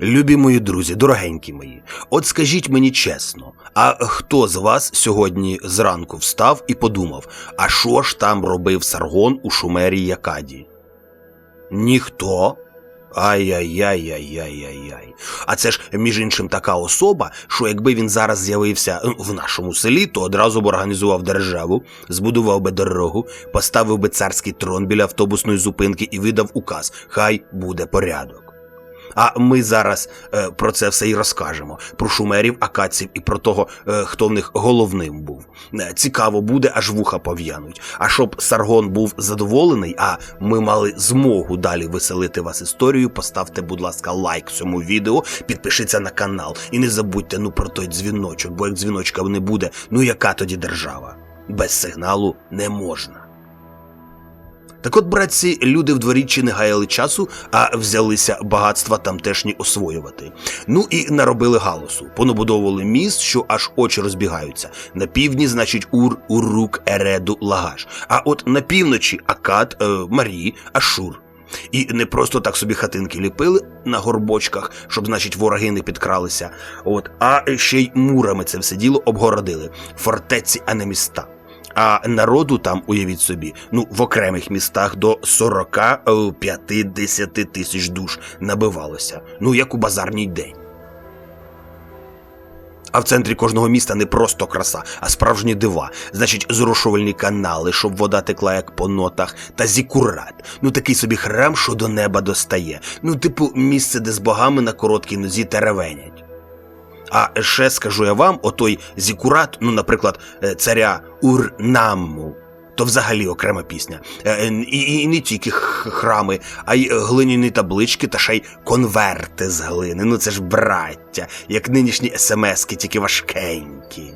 Любі мої друзі, дорогенькі мої, от скажіть мені чесно, а хто з вас сьогодні зранку встав і подумав, а що ж там робив Саргон у Шумерії Якаді? Ніхто. Ай-яй-яй-яй-яй-яй-яй. А це ж, між іншим, така особа, що якби він зараз з'явився в нашому селі, то одразу б організував державу, збудував би дорогу, поставив би царський трон біля автобусної зупинки і видав указ: хай буде порядок. А ми зараз е, про це все і розкажемо: про шумерів, акадців і про того, е, хто в них головним був. Е, цікаво буде, аж вуха пов'януть. А щоб Саргон був задоволений, а ми мали змогу далі веселити вас історією, поставте, будь ласка, лайк цьому відео, підпишіться на канал і не забудьте ну про той дзвіночок, бо як дзвіночка не буде, ну яка тоді держава? Без сигналу не можна. Так от, братці, люди в дворіччі не гаяли часу, а взялися багатства тамтешні освоювати. Ну і наробили галасу. Понабудовували міст, що аж очі розбігаються. На півдні, значить, Ур, Урук, Ереду, Лагаш. А от на півночі Акад, е, Марі, Ашур. І не просто так собі хатинки ліпили на горбочках, щоб, значить, вороги не підкралися. От, а ще й мурами це все діло обгородили. Фортеці, а не міста. А народу там, уявіть собі, ну в окремих містах до 40-50 тисяч душ набивалося. Ну як у базарній день. А в центрі кожного міста не просто краса, а справжні дива. Значить, зрошувальні канали, щоб вода текла як по нотах, та зікурат. Ну такий собі храм, що до неба достає. Ну, типу, місце, де з богами на короткій нозі теревенять. А ще скажу я вам, отой зікурат, ну, наприклад, е, царя Урнамму, то взагалі окрема пісня. Е, І, і, і не тільки храми, а й глиняні таблички та ще й конверти з глини. Ну це ж браття, як нинішні смски, тільки важкенькі.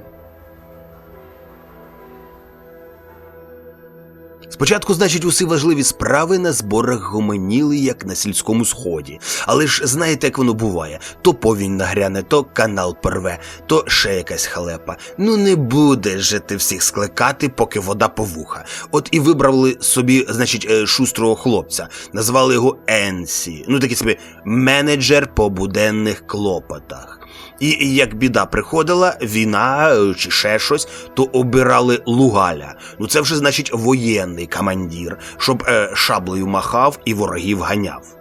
Спочатку, значить, усі важливі справи на зборах гомоніли, як на сільському сході. Але ж знаєте, як воно буває: то повінь нагряне, то канал порве, то ще якась халепа. Ну не буде же ти всіх скликати, поки вода по вуха. От і вибрали собі, значить, е, шустрого хлопця, назвали його Енсі. Ну такий собі менеджер по буденних клопотах. І як біда приходила, війна е, чи ще щось, то обирали Лугаля. Ну це вже значить воєнний командир, щоб е, шаблею махав і ворогів ганяв.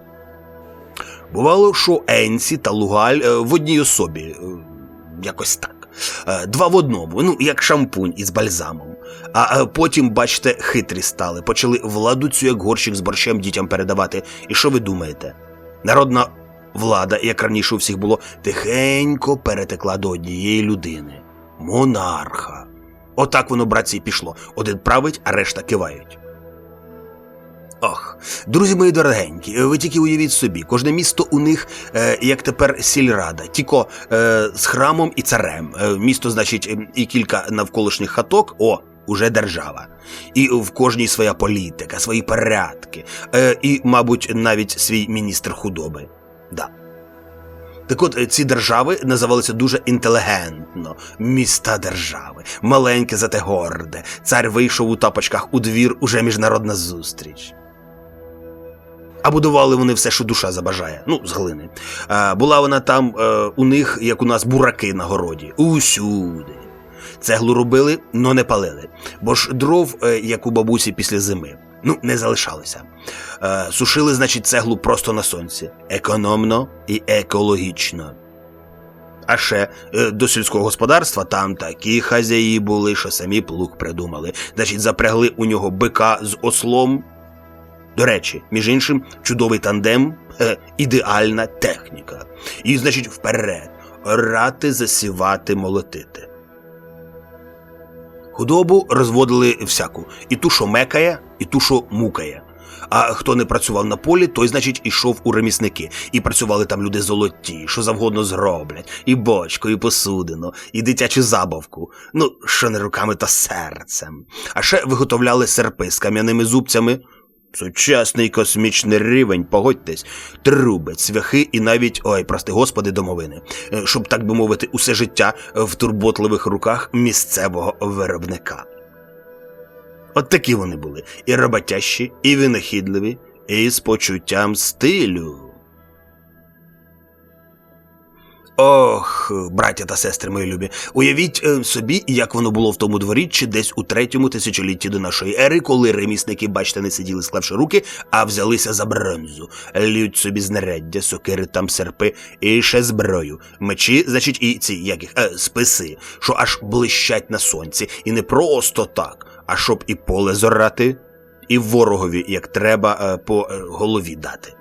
Бувало, що Енсі та Лугаль е, в одній особі, е, якось так. Е, Два в одному, ну як шампунь із бальзамом. А е, потім, бачите, хитрі стали, почали владу цю як горщик з борщем дітям передавати. І що ви думаєте? Народна влада, як раніше у всіх було, тихенько перетекла до однієї людини монарха. Отак воно, братці, пішло. Один править, а решта кивають. Ох, друзі мої дорогенькі, ви тільки уявіть собі, кожне місто у них, е, як тепер сільрада, тільки е, з храмом і царем. Е, місто, значить, і кілька навколишніх хаток, о, уже держава. І в кожній своя політика, свої порядки, е, і, мабуть, навіть свій міністр худоби. Да. Так от е, ці держави називалися дуже інтелігентно міста держави, маленьке, зате горде. Цар вийшов у тапочках у двір, уже міжнародна зустріч. А будували вони все, що душа забажає, ну, з глини. А, була вона там е, у них, як у нас, бураки на городі. Усюди. Цеглу робили, но не палили. Бо ж дров, е, як у бабусі після зими, ну, не залишалося. Е, сушили, значить, цеглу просто на сонці. Економно і екологічно. А ще е, до сільського господарства там такі хазяї були, що самі плуг придумали. Значить, запрягли у нього бика з ослом. До речі, між іншим, чудовий тандем, е, ідеальна техніка. І, значить, вперед, орати, засівати, молотити. Худобу розводили всяку, і ту, що мекає, і ту, що мукає. А хто не працював на полі, той, значить, ішов у ремісники. І працювали там люди золоті, що завгодно зроблять, і бочку, і посудину, і дитячу забавку. Ну, що не руками, та серцем. А ще виготовляли серпи з кам'яними зубцями. Сучасний космічний рівень, погодьтесь, труби, цвяхи і навіть, ой, прости господи, домовини, Е, щоб, так би мовити, усе життя в турботливих руках місцевого виробника. От такі вони були і роботящі, і винахідливі, і з почуттям стилю. Ох, браття та сестри мої любі, уявіть е, собі, як воно було в тому дворі, чи десь у третьому тисячолітті до нашої ери, коли ремісники, бачите, не сиділи, склавши руки, а взялися за бронзу. Лють собі знаряддя, сокири там серпи і ще зброю. Мечі, значить, і ці як їх, е, списи, що аж блищать на сонці, і не просто так, а щоб і поле зорати, і ворогові, як треба, е, по е, голові дати.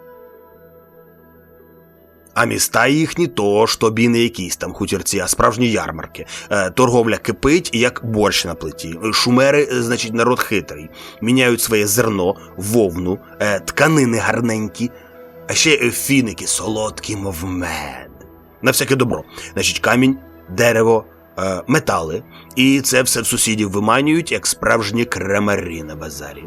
А міста їхні то ж тобі не якісь там хутірці, а справжні ярмарки. Е, торговля кипить, як борщ на плиті. Шумери, е, значить, народ хитрий. Міняють своє зерно, вовну, е, тканини гарненькі, а ще фіники солодкі, мов мед. На всяке добро. Значить, камінь, дерево, метали. І це все в сусідів виманюють, як справжні кремарі на базарі.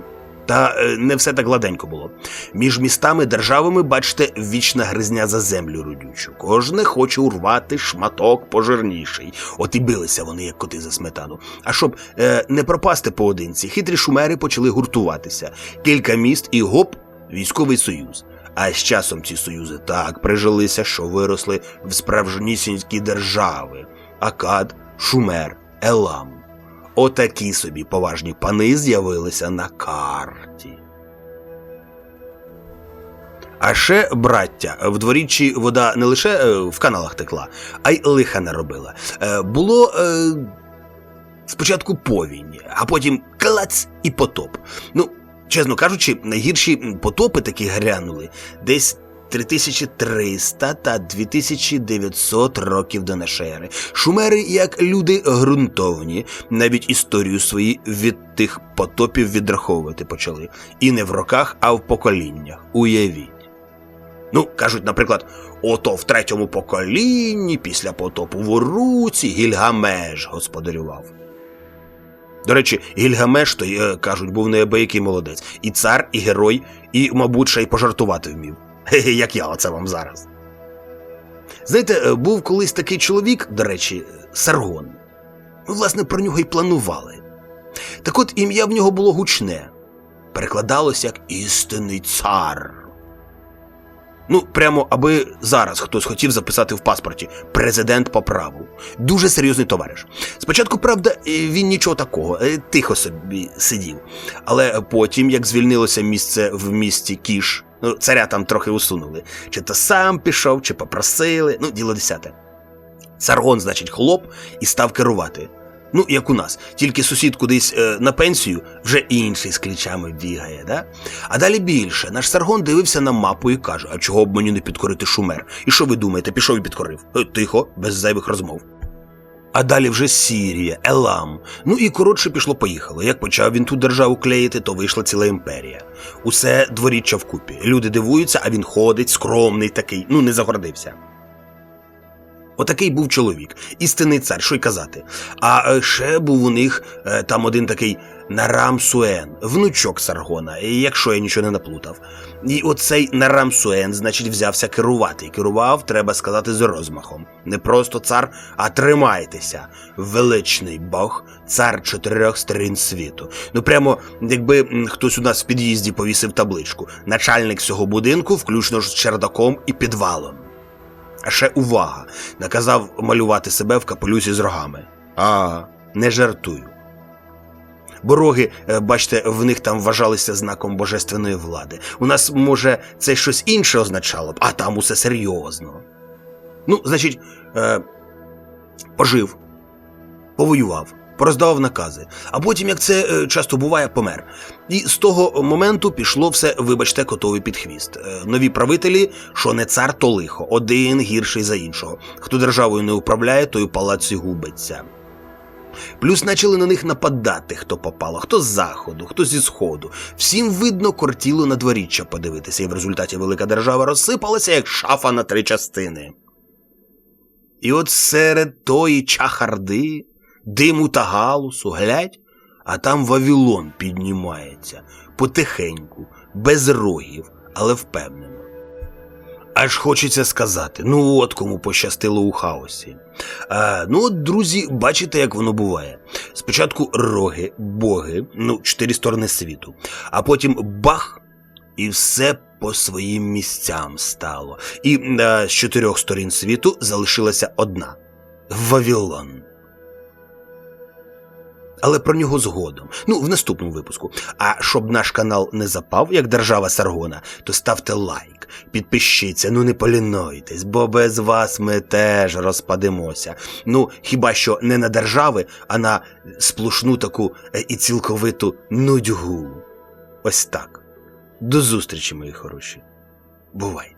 Та е, не все так гладенько було. Між містами державами, бачите, вічна гризня за землю родючу. Кожне хоче урвати шматок пожирніший. От і билися вони, як коти за сметану. А щоб е, не пропасти поодинці, хитрі шумери почали гуртуватися. Кілька міст і гоп, військовий союз. А з часом ці союзи так прижилися, що виросли в справжнісінькі держави: Акад, Шумер, Елам. Отакі собі поважні пани з'явилися на карті. А ще, браття, в дворіччі вода не лише е, в каналах текла, а й лиха наробила. Е, було е, спочатку повінь, а потім клац і потоп. Ну, чесно кажучи, найгірші потопи такі грянули десь 3300 та 2900 років до нашої ери. Шумери, як люди ґрунтовні, навіть історію свої від тих потопів відраховувати почали. І не в роках, а в поколіннях. Уявіть. Ну, кажуть, наприклад, ото в третьому поколінні після потопу в Уруці Гільгамеш господарював. До речі, Гільгамеш той, е, кажуть, був неабиякий молодець, і цар, і герой, і, мабуть, ще й пожартувати вмів. Як я оце вам зараз. Знаєте, е, був колись такий чоловік, до речі, Саргон. Ми, власне, про нього й планували. Так от ім'я в нього було гучне, перекладалось як істинний цар. Ну, прямо аби зараз хтось хотів записати в паспорті президент по праву. Дуже серйозний товариш. Спочатку, правда, е, він нічого такого, е, тихо собі сидів. Але потім, як звільнилося місце в місті Кіш, ну, царя там трохи усунули. Чи то сам пішов, чи попросили, ну, діло десяте. Саргон, значить, хлоп і став керувати. Ну, як у нас, тільки сусід кудись е, на пенсію, вже інший з ключами бігає, да? А далі більше. Наш Саргон дивився на мапу і каже: а чого б мені не підкорити шумер? І що ви думаєте, пішов і підкорив? Е, Тихо, без зайвих розмов. А далі вже Сірія, Елам. Ну і коротше пішло-поїхало. Як почав він ту державу клеїти, то вийшла ціла імперія. Усе дворіччя вкупі. Люди дивуються, а він ходить, скромний такий, ну не загордився. Отакий був чоловік, істинний цар, що й казати. А е, ще був у них е, там один такий Нарам Суен, внучок Саргона, якщо я нічого не наплутав. І оцей Нарам Суен, значить, взявся керувати. І керував, треба сказати, з розмахом. Не просто цар, а тримайтеся. Величний Бог, цар чотирьох сторін світу. Ну прямо якби хтось у нас в під'їзді повісив табличку. Начальник цього будинку, включно з чердаком і підвалом. А ще увага! Наказав малювати себе в капелюсі з рогами. А, не жартую. Бо роги, е, бачите, в них там вважалися знаком божественної влади. У нас, може, це щось інше означало б, а там усе серйозно. Ну, значить, е, пожив, повоював, пороздавав накази, а потім, як це е, часто буває, помер. І з того моменту пішло все, вибачте, котові під хвіст. Е, Нові правителі, що не цар, то лихо, один гірший за іншого. Хто державою не управляє, той у палаці губиться. Плюс почали на них нападати, хто попало, хто з заходу, хто зі сходу. Всім видно кортіло на дворіччя подивитися, і в результаті велика держава розсипалася, як шафа на три частини. І от серед тої чахарди, диму та галусу, глядь, а там Вавілон піднімається потихеньку, без рогів, але впевнено. Аж хочеться сказати, ну от кому пощастило у хаосі. А, ну от, друзі, бачите, як воно буває. Спочатку роги, боги, ну, чотири сторони світу, а потім бах, і все по своїм місцям стало, і е, з чотирьох сторін світу залишилася одна Вавилон. Але про нього згодом. Ну, в наступному випуску. А щоб наш канал не запав, як держава Саргона, то ставте лайк, підпишіться, ну не полінуйтесь, бо без вас ми теж розпадемося. Ну, хіба що не на держави, а на сплошну таку е, і цілковиту нудьгу. Ось так. До зустрічі, мої хороші. Бувайте.